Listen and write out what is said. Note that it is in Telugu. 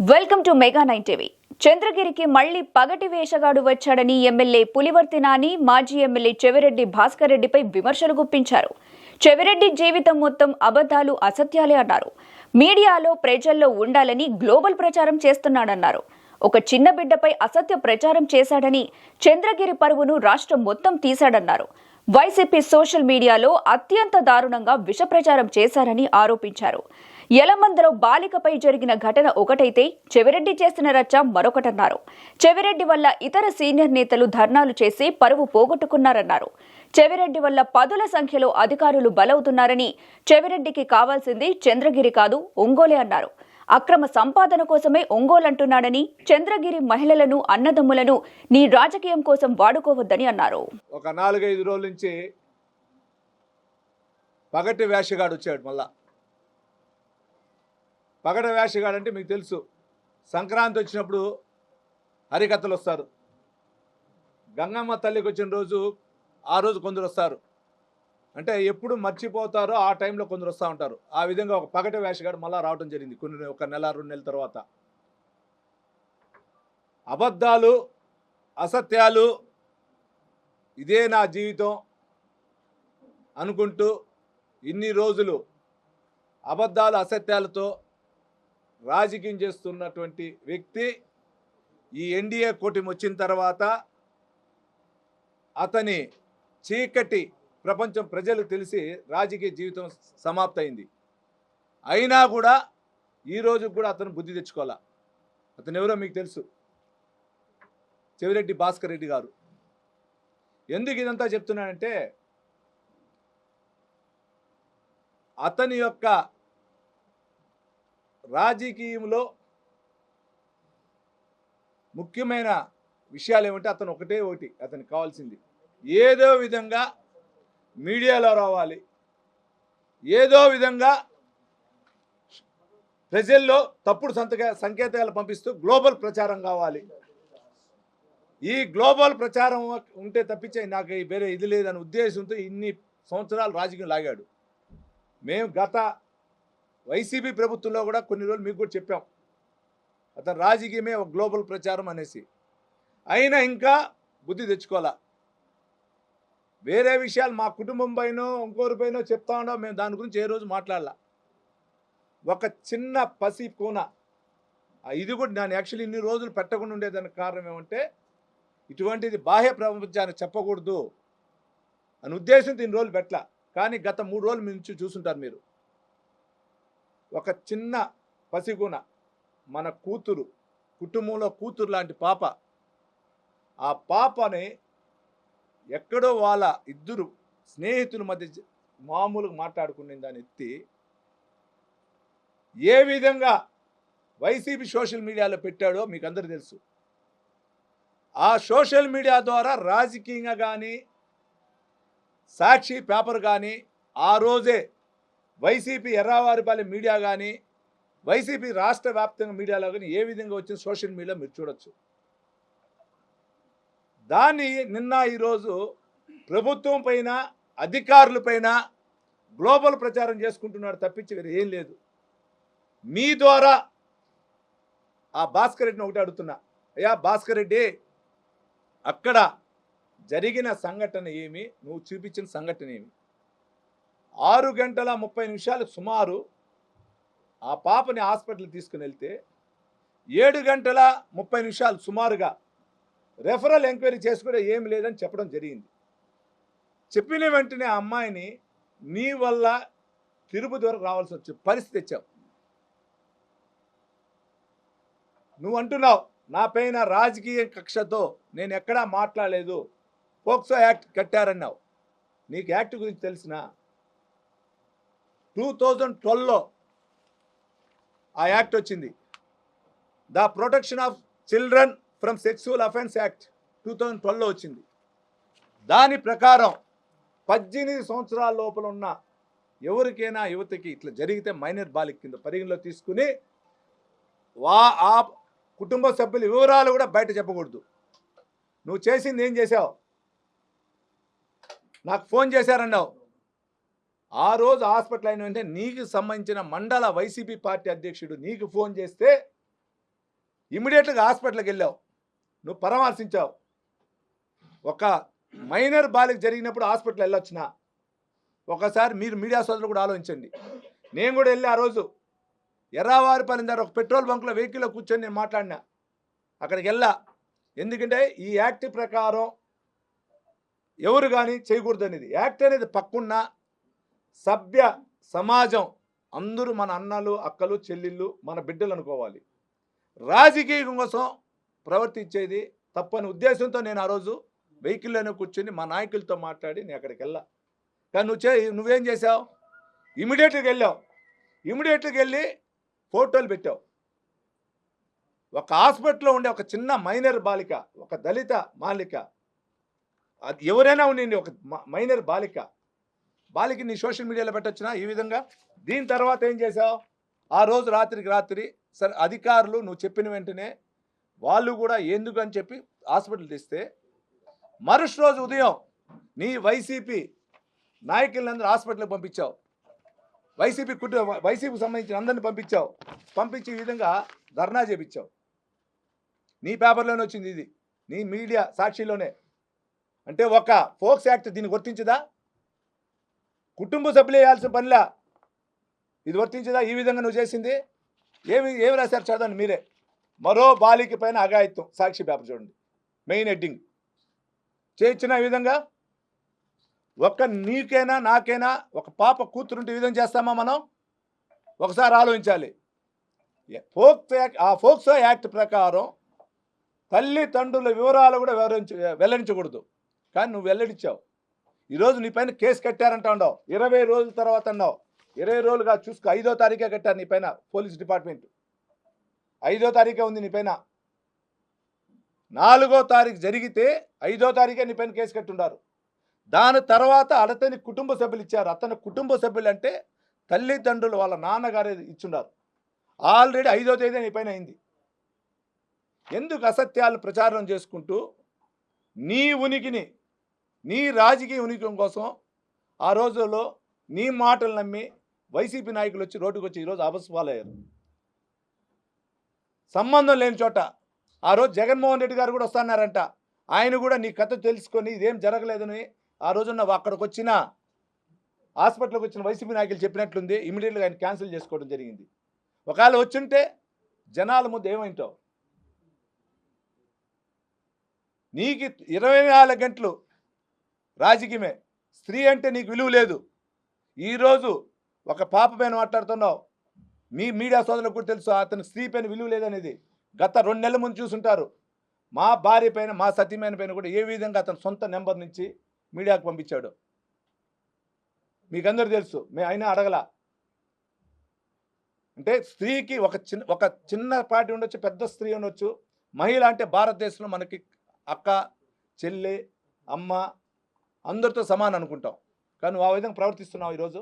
Welcome to Mega nine TV. చంద్రగిరికి మళ్ళీ పగటి వేషగాడు వచ్చాడని ఎమ్మెల్యే పులివర్తి నాని మాజీ ఎమ్మెల్యే చెవిరెడ్డి భాస్కర్ రెడ్డిపై విమర్శలు గుప్పించారు. చెవిరెడ్డి జీవితం మొత్తం అబద్ధాలు అసత్యాలే అన్నారు. మీడియాలో ప్రజల్లో ఉండాలని గ్లోబల్ ప్రచారం చేస్తున్నాడన్నారు. ఒక చిన్న బిడ్డపై అసత్య ప్రచారం చేశాడని చంద్రగిరి పరువును రాష్ట్రం మొత్తం తీశాడన్నారు. వైసీపీ సోషల్ మీడియాలో అత్యంత దారుణంగా విష ప్రచారం చేశారని ఆరోపించారు. యలమందలో బాలికపై జరిగిన ఘటన ఒకటైతే చెవిరెడ్డి చేసిన రచ్చ మరొకటన్నారు. చెవిరెడ్డి వల్ల ఇతర సీనియర్ నేతలు ధర్నాలు చేసి పరువు పోగొట్టుకున్నారన్నారు. చెవిరెడ్డి వల్ల పదుల సంఖ్యలో అధికారులు బలవుతున్నారని చెవిరెడ్డికి కావాల్సింది చంద్రగిరి కాదు ఒంగోలే అన్నారు. అక్రమ సంపాదన కోసమే ఒంగోలంటున్నాడని చంద్రగిరి మహిళలను అన్నదమ్ములను నీ రాజకీయం కోసం వాడుకోవద్దని అన్నారు. ఒక నాలుగైదు రోజుల నుంచి పగటి వేషగాడు వచ్చాడు మళ్ళా. పగడ వేషగాడు అంటే మీకు తెలుసు. సంక్రాంతి వచ్చినప్పుడు హరికథలు వస్తారు. గంగమ్మ తల్లికి వచ్చిన రోజు ఆ రోజు కొందరు వస్తారు. అంటే ఎప్పుడు మర్చిపోతారో ఆ టైంలో కొందరు వస్తూ ఉంటారు. ఆ విధంగా ఒక పగటి వేషగాడు మళ్ళా రావడం జరిగింది. కొన్ని ఒక నెల రెండు నెలల తర్వాత. అబద్ధాలు అసత్యాలు ఇదే నా జీవితం అనుకుంటూ ఇన్ని రోజులు అబద్ధాలు అసత్యాలతో రాజకీయం చేస్తున్నటువంటి వ్యక్తి ఈ ఎన్డీఏ కూటమి వచ్చిన తర్వాత అతని చీకటి ప్రపంచం ప్రజలకు తెలిసి రాజకీయ జీవితం సమాప్తయింది. అయినా కూడా ఈ రోజు కూడా అతను బుద్ధి తెచ్చుకోవాలా? అతను ఎవరో మీకు తెలుసు. చెవిరెడ్డి భాస్కర్ రెడ్డి గారు. ఎందుకు ఇదంతా చెప్తున్నానంటే అతని యొక్క రాజకీయంలో ముఖ్యమైన విషయాలు ఏమంటే అతను ఒకటే ఒకటి అతనికి కావాల్సింది. ఏదో విధంగా మీడియాలో రావాలి. ఏదో విధంగా ప్రజల్లో తప్పుడు సంతక సంకేతాలు పంపిస్తూ గ్లోబల్ ప్రచారం కావాలి. ఈ గ్లోబల్ ప్రచారం ఉంటే తప్పించే నాకు ఈ వేరే ఇది లేదనే ఉద్దేశంతో ఇన్ని సంవత్సరాలు రాజకీయం లాగాడు. మేము గత వైసీపీ ప్రభుత్వంలో కూడా కొన్ని రోజులు మీకు కూడా చెప్పాం. అతను రాజకీయమే ఒక గ్లోబల్ ప్రచారం అనేసి. అయినా ఇంకా బుద్ధి తెచ్చుకోవాలా? వేరే విషయాలు మా కుటుంబం పైన ఇంకోరి చెప్తా ఉండో మేము దాని గురించి ఏ రోజు మాట్లాడాల? ఒక చిన్న పసి కూన. ఇది కూడా నేను యాక్చువల్లీ ఇన్ని రోజులు పెట్టకుండా ఉండేదానికి కారణం ఏమంటే ఇటువంటిది బాహ్య ప్రపంచానికి చెప్పకూడదు అని ఉద్దేశంతో ఇన్ని రోజులు పెట్టలా. కానీ గత మూడు రోజులు నుంచి చూసుంటారు మీరు. ఒక చిన్న పసిగున మన కూతురు కుటుంబంలో కూతురు లాంటి పాప. ఆ పాపని ఎక్కడో వాళ్ళ ఇద్దరు స్నేహితుల మధ్య మామూలుగా మాట్లాడుకునే దాన్ని ఎత్తి ఏ విధంగా వైసీపీ సోషల్ మీడియాలో పెట్టాడో మీకు అందరూ తెలుసు. ఆ సోషల్ మీడియా ద్వారా రాజకీయంగా కానీ సాక్షి పేపర్ కానీ ఆ రోజే వైసీపీ ఎర్రావారిపాలెం మీడియా కానీ వైసీపీ రాష్ట్ర వ్యాప్తంగా మీడియాలో కానీ ఏ విధంగా వచ్చిన సోషల్ మీడియా మీరు చూడొచ్చు. దాన్ని నిన్న ఈరోజు ప్రభుత్వం పైన అధికారుల పైన గ్లోబల్ ప్రచారం చేసుకుంటున్నాడు తప్పించి ఏం లేదు. మీ ద్వారా ఆ భాస్కర్ రెడ్డిని ఒకటి అడుగుతున్నా. అయ్యా భాస్కర్ రెడ్డి అక్కడ జరిగిన సంఘటన ఏమి? నువ్వు చూపించిన సంఘటన ఏమి? ఆరు గంటల ముప్పై నిమిషాలు సుమారు ఆ పాపని హాస్పిటల్ తీసుకుని వెళ్తే ఏడు గంటల ముప్పై నిమిషాలు సుమారుగా రెఫరల్ ఎంక్వైరీ చేసుకుంటే ఏమి లేదని చెప్పడం జరిగింది. చెప్పిన వెంటనే ఆ అమ్మాయిని నీ వల్ల తిరుపతి వరకు రావాల్సి వచ్చే పరిస్థితి తెచ్చావు. నువ్వు అంటున్నావు నా పైన రాజకీయ కక్షతో నేను ఎక్కడా మాట్లాడలేదు పోక్సో యాక్ట్ కట్టారన్నావు. నీకు యాక్ట్ గురించి తెలిసిన టూ థౌజండ్ ట్వెల్వ్లో ఆ యాక్ట్ వచ్చింది. The protection of children from sexual offence act two thousand ట్వెల్వ్లో వచ్చింది. దాని ప్రకారం పద్దెనిమిది సంవత్సరాల లోపల ఉన్న ఎవరికైనా యువతకి ఇట్లా జరిగితే మైనర్ బాలిక కింద పరిగణలో తీసుకుని వా ఆ కుటుంబ సభ్యుల వివరాలు కూడా బయట చెప్పకూడదు. నువ్వు చేసింది ఏం చేసావు? నాకు ఫోన్ చేశారన్నావు. ఆ రోజు హాస్పిటల్ అయిన వెంటనే నీకు సంబంధించిన మండల వైసీపీ పార్టీ అధ్యక్షుడు నీకు ఫోన్ చేస్తే ఇమీడియట్గా హాస్పిటల్కి వెళ్ళావు. నువ్వు పరామర్శించావు. ఒక మైనర్ బాలిక జరిగినప్పుడు హాస్పిటల్ వెళ్ళొచ్చిన? ఒకసారి మీరు మీడియా సోదరులు కూడా ఆలోచించండి. నేను కూడా వెళ్ళి ఆ రోజు. ఎర్రావారిపల్లి దగ్గర ఒక పెట్రోల్ బంక్లో వెహికల్లో కూర్చొని నేను మాట్లాడినా. అక్కడికి వెళ్ళా. ఎందుకంటే ఈ యాక్ట్ ప్రకారం ఎవరు కానీ చేయకూడదు అనేది యాక్ట్ అనేది పక్కున్నా సభ్య సమాజం అందరూ మన అన్నలు అక్కలు చెల్లెళ్ళు మన బిడ్డలు అనుకోవాలి. రాజకీయం కోసం ప్రవర్తించేది తప్పని ఉద్దేశంతో నేను ఆ రోజు వెహికల్లోనే కూర్చొని మా నాయకులతో మాట్లాడి నేను అక్కడికి వెళ్ళా. కానీ నువ్వు చే నువ్వేం చేసావు ఇమీడియట్గా వెళ్ళావు. ఇమీడియట్గా వెళ్ళి ఫోటోలు పెట్టావు. ఒక హాస్పిటల్లో ఉండే ఒక చిన్న మైనర్ బాలిక ఒక దళిత బాలిక అది ఎవరైనా ఉండండి ఒక మైనర్ బాలిక బాలికి నీ సోషల్ మీడియాలో పెట్టొచ్చిన ఈ విధంగా. దీని తర్వాత ఏం చేసావు? ఆ రోజు రాత్రికి రాత్రి సరే అధికారులు నువ్వు చెప్పిన వెంటనే వాళ్ళు కూడా ఎందుకు అని చెప్పి హాస్పిటల్ తెస్తే మరుసటి రోజు ఉదయం నీ వైసీపీ నాయకులందరూ హాస్పిటల్కి పంపించావు. వైసీపీ కుటుంబ వైసీపీకి సంబంధించిన అందరిని పంపించావు. పంపించి విధంగా ధర్నా చేపించావు. నీ పేపర్లోనే వచ్చింది ఇది. నీ మీడియా సాక్షిలోనే. అంటే ఒక ఫోక్స్ యాక్ట్ దీన్ని గుర్తించదా? కుటుంబ సభ్యులు వేయాల్సిన పనిలా ఇది వర్తించదా? ఈ విధంగా నువ్వు చేసింది? ఏమి ఏమి రాశారు? చదవండి మీరే. మరో బాలిక పైన అఘాయిత్వం. సాక్షి పేపర్ చూడండి. Main heading. చేయించిన ఈ విధంగా? ఒక్క నీకైనా నాకైనా ఒక పాప కూతురుంటే ఈ విధంగా చేస్తామా మనం? ఒకసారి ఆలోచించాలి. ఫోక్స్ యాక్ట్ ఆ ఫోక్సో యాక్ట్ ప్రకారం తల్లిదండ్రుల వివరాలు కూడా వివరించ వెల్లడించకూడదు. కానీ నువ్వు వెల్లడించావు. ఈరోజు నీ పైన కేసు కట్టారంట ఉండవు ఇరవై రోజుల తర్వాత అన్నావు. ఇరవై రోజులుగా చూసుకో. ఐదో తారీఖే కట్టారు నీ పైన పోలీస్ డిపార్ట్మెంట్. ఐదో తారీఖే ఉంది నీ పైన. నాలుగో తారీఖు జరిగితే ఐదో తారీఖే నీ పైన కేసు కట్టుండారు. దాని తర్వాత అతని కుటుంబ సభ్యులు ఇచ్చారు. అతని కుటుంబ సభ్యులు అంటే తల్లిదండ్రులు వాళ్ళ నాన్నగారు ఇచ్చుండారు. ఆల్రెడీ ఐదో తేదీ నీ పైన అయింది. ఎందుకు అసత్యాలు ప్రచారం చేసుకుంటూ నీ ఉనికిని నీ రాజకీయ ఉనికిం కోసం ఆ రోజుల్లో నీ మాటలు నమ్మి వైసీపీ నాయకులు వచ్చి రోడ్డుకు వచ్చి ఈరోజు అపస్పాలయ్యారు. సంబంధం లేని చోట ఆ రోజు జగన్మోహన్ రెడ్డి గారు కూడా వస్తున్నారంట. ఆయన కూడా నీ కథ తెలుసుకొని ఇదేం జరగలేదని ఆ రోజున అక్కడికి వచ్చిన హాస్పిటల్కి వచ్చిన వైసీపీ నాయకులు చెప్పినట్లుంది. ఇమీడియట్గా ఆయన క్యాన్సిల్ చేసుకోవడం జరిగింది. ఒకవేళ వచ్చుంటే జనాల ముందు ఏమైంటావు నీకు ఇరవై నాలుగు గంటలు రాజకీయమే. స్త్రీ అంటే నీకు విలువ లేదు. ఈరోజు ఒక పాప పైన మాట్లాడుతున్నావు. మీ మీడియా సోదరులకు కూడా తెలుసు అతని స్త్రీ పైన విలువ లేదనేది. గత రెండు నెలల ముందు చూసుంటారు. మా భార్య పైన మా సతీమైన పైన కూడా ఏ విధంగా అతను సొంత నెంబర్ నుంచి మీడియాకు పంపించాడు? మీకందరూ తెలుసు మేము అయినా అడగల. అంటే స్త్రీకి ఒక చిన్న ఒక చిన్న పార్టీ ఉండొచ్చు పెద్ద స్త్రీ ఉండొచ్చు. మహిళ అంటే భారతదేశంలో మనకి అక్క చెల్లి అమ్మ అందరితో సమానం అనుకుంటాం కానీ నువ్వు ఆ విధంగా ప్రవర్తిస్తున్నావు ఈరోజు?